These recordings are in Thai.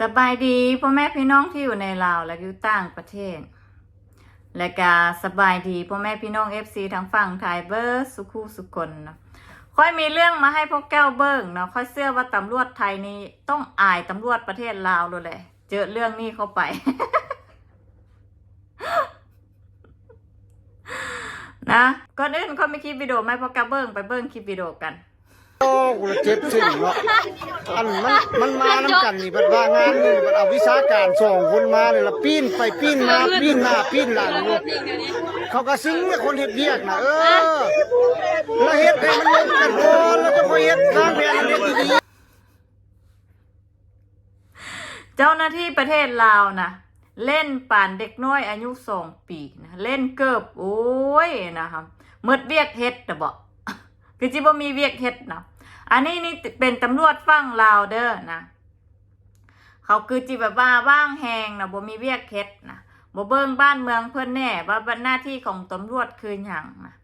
สบายดีพ่อแม่พี่น้องที่อยู่ในลาวและอยู่ต่างประเทศ และก็สบายดีพ่อแม่พี่น้องเอฟซีทั้งฝั่งไทยเบิร์สุขุสุกลนะค่อยมีเรื่องมาให้พวกแก้วเบิ้งเนาะค่อยเชื่อว่าตำรวจไทยนี่ต้องอายตำรวจประเทศลาวเลยแหละ เจอเรื่องนี้เข้าไปนะก่อนอื่นเขาไม่คลิปวิดีโอไหมพวกแก้วเบิ้งไปเบิ้งคลิปวิดีโอกัน อ้กูละเจ็บสิ่งเนาะอันมันมันมาน้ำกันนี่เปิดว่างานนี่เปิดเอาวิชาการส่งคนมาเลยละปีนไปปีนมาปีนหน้าปีนหลังอยู่เขาก็ซึ้งเนี่ยคนเฮ็ดเวียกนะเออแล้วเฮ็ดให้มันลงกันก่อนแล้วก็พอเฮ็ดทางแผนเฮ็ดดีเจ้าหน้าที่ประเทศลาวนะเล่นป่านเด็กน้อยอายุสองปีนะเล่นเกิบโอ้ยนะครับเมืดเวียกเฮ็ดนะบอกคือจิบ่มีเวียกเฮ็ดนะ อันนี้นี่เป็นตำรวจฟังลาวเด้อนะ เขาคือจิแบบว่าว่างแหงนะบ่มีเวียกเฮ็ดนะบ่เบิ่งบ้านเมืองเพิ่นแน่ว่าหน้าที่ของตำรวจคือหยังนะ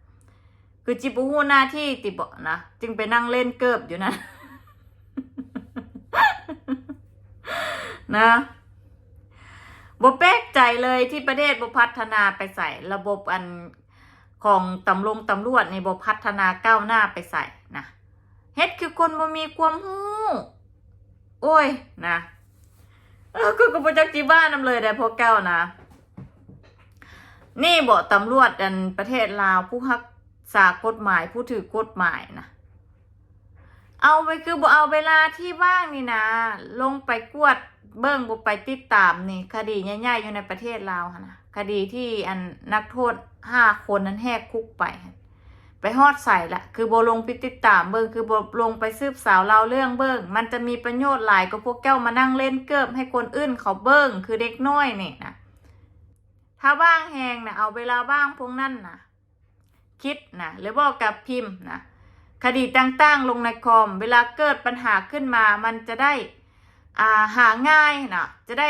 คือจิบ่ฮู้หน้าที่ติบ่นะจึงไปนั่งเล่นเกิบอยู่นั่นนะบ่แปลกใจเลยที่ประเทศบ่พัฒนาไปใส่ระบบอันของตำรวจตำรวจในบ่พัฒนาก้าวหน้าไปใส่ เฮ็ดคือคนบ่มีความรู้ โอ้ยนะเออก็ก็บ่จักจิบ้านำเลยได้พวกแก้วนะ นี่บ่ตำรวจอันประเทศลาวผู้รักษากฎหมายผู้ถือกฎหมายนะเอาไปคือบ่เอาเวลาที่ว่างนี่นะ ลงไปกวดเบิ้งบ่ไปติดตามนี่ คดีใหญ่ๆอยู่ในประเทศลาวนะคดีที่อันนักโทษห้าคนนั้นแหกคุกไป ไปฮอดใส่ละคือโบลงไปติดตามเบิงคือโบลงไปสืบสาวเราเรื่องเบิงมันจะมีประโยชน์หลายกว่าพวกแก้วมานั่งเล่นเกิบให้คนอื่นเขาเบิงคือเด็กน้อยนี่นะถ้าว่างแหงนะเอาเวลาว่างพวกนั้นนะคิดนะหรือบอกกับพิมพ์นะคดีต่างๆ ลงในคอม เวลาเกิดปัญหาขึ้นมา มันจะได้อ่าหาง่ายนะจะได้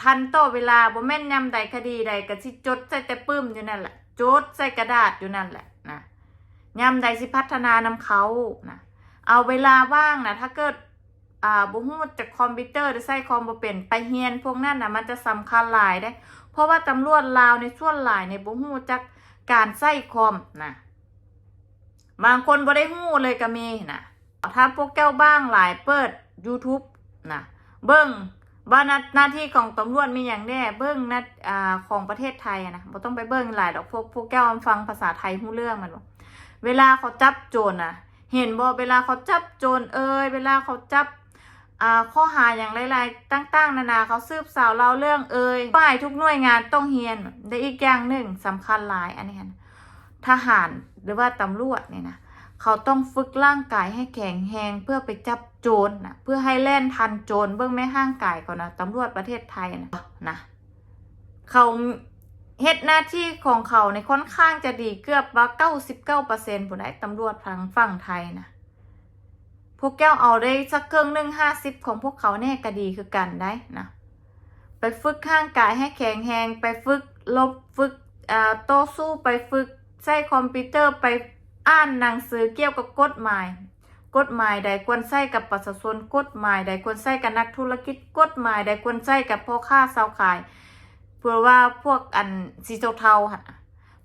ทันต่อเวลาบ่แม่นยำใดคดีใดก็สิจดใส่แต่ปื้มอยู่นั่นแหละจดใส่กระดาษอยู่นั่นแหละ ยำใดสิพัฒนานำเขานะเอาเวลาว่างนะถ้าเกิดอ่าบ่ฮู้จากคอมพิวเตอร์หรือใช้คอมบ่เป็นไปเรียนพวกนั้นนะมันจะสำคัญหลายได้ เพราะว่าตำรวจลาวในส่วนหลายในบ่ฮู้จักการใช้คอมนะบางคนบ่ได้ฮู้เลยก็มีนะถ้าพวกแก้วบ้างหลายเปิด YouTube นะเบิ้งว่าหน้าหน้าที่ของตำรวจมีอย่างแน่เบิ้งน้าอ่าของประเทศไทยอะนะบ่ต้องไปเบิ้งหลายดอกพวกพวกแก้วฟังภาษาไทยฮู้เรื่องมันบ่ เวลาเขาจับโจรน่ะเห็นบ่เวลาเขาจับโจรเอ้ยเวลาเขาจับข้อหาอย่างหลายๆต่างๆนานาเขาสืบสาวเราเรื่องเอ้ยฝ่ายทุกหน่วยงานต้องเฮียนได้อีกอย่างหนึ่งสำคัญหลายอันนี้ทหารหรือว่าตำรวจเนี่ยนะเขาต้องฝึกร่างกายให้แข็งแรงเพื่อไปจับโจรนะเพื่อให้แล่นทันโจรเบื้องไม่ห้างกายก่อนนะตำรวจประเทศไทยนะนะเขา เฮ็ดหน้าที่ของเขาในค่อนข้างจะดีเกือบว่าเก้าสิบเก้าเปอร์เซ็นต์ผู้ใดตำรวจทางฝั่งไทยนะพวกแก้วเอาได้สักเครื่องหนึ่งห้าสิบของพวกเขาแน่ก็ดีคือกันได้นะไปฝึกข้างกายให้แข็งแรงไปฝึกลบฝึกอ่าโต้สู้ไปฝึกใช้คอมพิวเตอร์ไปอ่านหนังสือเกี่ยวกับกฎหมาย กฎหมายใดควรใช้กับประชาชนกฎหมายใดควรใช้กับนักธุรกิจกฎหมายใดควรใช้กับพ่อค้าชาวขาย เพื่อว่าพวกอันสีเทาๆหั่นน่ะ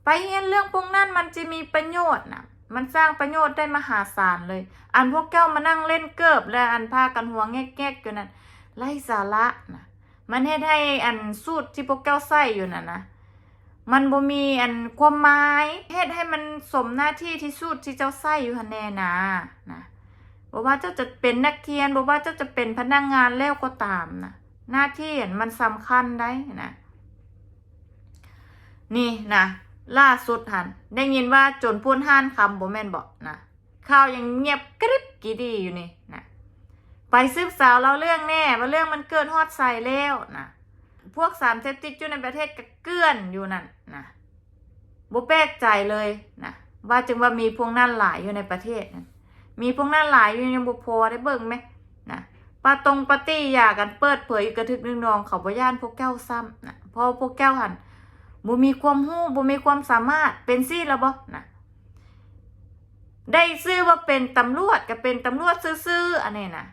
ไปเรียนเรื่องพวกนั้นมันจะมีประโยชน์นะมันสร้างประโยชน์ได้มหาศาลเลย อันพวกแก้วมานั่งเล่นเกิบและอันพากันหัวแงกๆอยู่นั่นไร้สาระนะมันเฮ็ดให้อันสูตรที่พวกแก้วใส่อยู่น่ะนะมันบ่มีอันความหมายเฮ็ดให้มันสมหน้าที่ที่สุดที่เจ้าใส่อยู่หันแน่นะนะบ่ว่าเจ้าจะเป็นนักเรียนบ่ว่าเจ้าจะเป็นพนักงานแล้วก็ตามนะหน้าที่อันมันสำคัญได้นะ นี่นะล่าสุดหันได้ยินว่าจนพูนห้านคำบ่แม่นบอกนะข่าวยังเงียบกริบกีดีอยู่นี่นะไปสืบสาวเราเรื่องแน่ว่าเรื่องมันเกิดฮอดใส่แล้วนะพวกสารเสพติดอยู่ในประเทศกเกลื่อนอยู่นั่นนะบ่แปลกใจเลยนะว่าจึงว่ามีพวกนั่นหลายอยู่ในประเทศนะมีพวกนั่นหลายอยู่ยังบ่พอได้เบิ่งไหมนะปาตรงปาตี้อยากันเปิดเผยกระทึกนึงนองเขาบ่ย่านพวกแก้วซ้ำนะพราะพวกแก้วหัน บ่มีความรู้บ่มีความสามารถเป็นซี่แล้วบ่นะได้ซื้อว่าเป็นตำรวจก็เป็นตำรวจซื่อๆอันนี้นะ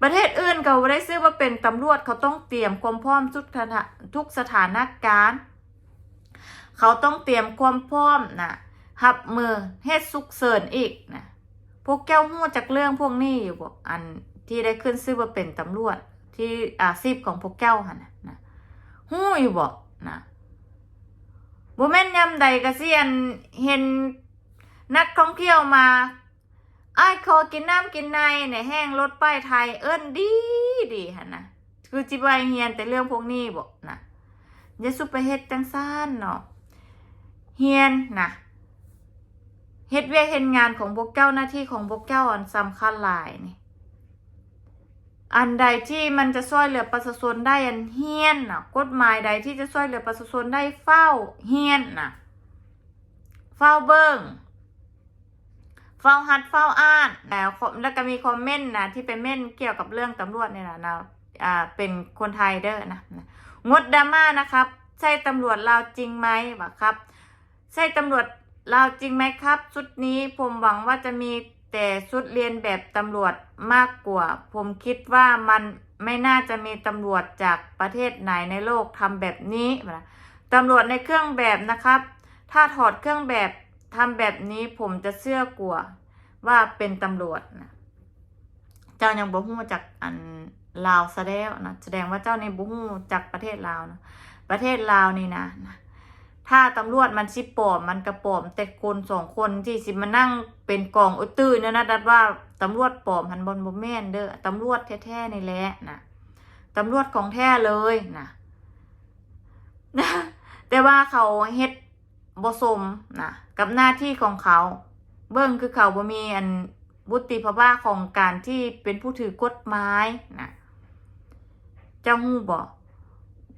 ประเทศอื่นเขาได้ซื้อว่าเป็นตำรวจเขาต้องเตรียมความพร้อมทุกสถาทุกสถานการณ์ เขาต้องเตรียมความพร้อมนะหับมือเฮ็ดสุกเสริญอีกนะพวกแก้วหู้จากเรื่องพวกนี้อยู่บอกอันที่ได้ขึ้นชื่อว่าเป็นตำรวจที่อาชีพของพวกแก้วหันนะนะ หู้อยู่บอกนะบ่แม่นยำใดก็สิอันเห็นนักท่องเที่ยวมาไอ้ายขอกินน้ำกินในในแห้งรถป้ายไทยเอิ้นดีดีหันะคือจิบายเฮียนแต่เรื่องพวกนี้บอกนะอย่าสุไปเฮ็ดจังซ่านเนาะเฮียนนะเฮ็ดเวียเฮ็ดงานของพวกเจ้าหน้าที่ของพวกเจ้าอันสำคัญหลายนี่ อันใดที่มันจะช่วยเหลือประชาชนได้อันเฮียนนะกฎหมายใดที่จะช่วยเหลือประชาชนได้เฝ้าเฮียนนะเฝ้าเบิงเฝ้าหัดเฝ้าอ่านแล้วแล้วก็มีคอมเมนต์นะที่เป็นเม่นเกี่ยวกับเรื่องตำรวจเนี่ยนะนะอ่าเป็นคนไทยเด้อนะงดดราม่านะครับ ใช่ตำรวจลาจริงไหมวะครับ ใช่ตำรวจลาจริงไหมครับชุดนี้ผมหวังว่าจะมี แต่ชุดเรียนแบบตำรวจมากกว่า ผมคิดว่ามันไม่น่าจะมีตำรวจจากประเทศไหนในโลกทำแบบนี้นะตำรวจในเครื่องแบบนะครับ ถ้าถอดเครื่องแบบทำแบบนี้ผมจะเชื่อกลัวว่าเป็นตำรวจนะเจ้ายังบ่ฮู้จากอันลาวซะแล้วนะแสดงว่าเจ้าในบ่ฮู้จากประเทศลาวนะประเทศลาวนี่นะนะ ถ้าตำรวจมันชิปปลอมมันกระปลอม แต่คนสองคนที่สิมานั่งเป็นกองอุตื้อเนี่ยนะดัดว่าตำรวจปลอมหันบนบ่แม่นเด้อตำรวจแท้ๆนี่แหละนะตำรวจของแท้เลยนะแต่ว่าเขาเฮ็ดบสมนะกับหน้าที่ของเขา เบิ่งคือเขาบ่มีอันบุติภาวะของการที่เป็นผู้ถือกฎหมายนะเจ้าฮู้บ่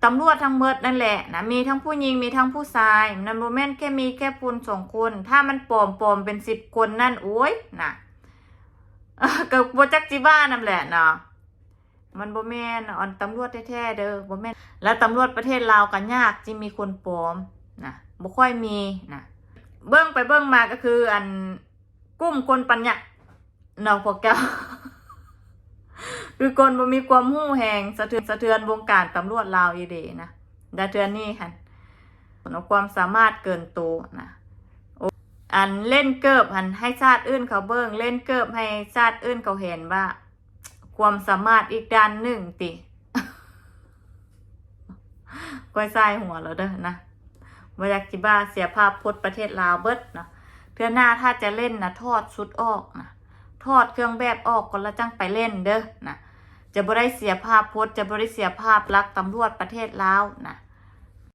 ตำรวจทั้งเมดนั่นแหละนะมีทั้งผู้หญิงมีทั้งผู้ชายนันโมเมนต์แค่มีแค่ปูนสองคน ถ้ามันปลอมปลอมเป็นสิบคนนั่นโอ้ยนะกับโบจักจิบ้านั่นแหละเนาะมันโบแมนอ่อนตำรวจแท้ๆเด้อโบแมนแล้วตำรวจประเทศลาวกันยากที่มีคนปลอมนะบ่ค่อยมีนะเบิ้งไปเบิ้งมาก็คืออันกุ้มคนปัญญาเนาะพวกแก คือคนบ่มีความหู้แหงสะเทือนสะเทือนวงการตำรวจลาวอีเดนะดาเทือนนี่ค่ะเอาความสามารถเกินตัวนะอันเล่นเกิบหันให้ชาติอื่นเขาเบิ่งเล่นเกิบให้ชาติอื่นเขาเห็นว่า ความสามารถอีกด้านหนึ่งติก้อยทรายหัวแล้วเด้อนะวายากจิบ้าเสียภาพพจน์ประเทศลาวเบิดนะเพื่อหน้าถ้าจะเล่นนะทอดชุดออกนะทอดเครื่องแบบออกก่อนแล้วจังไปเล่นเด้อนะ จะบริเสียภาพพจน์จะบริเสียภาพลักษณ์ตำรวจประเทศลาวนะ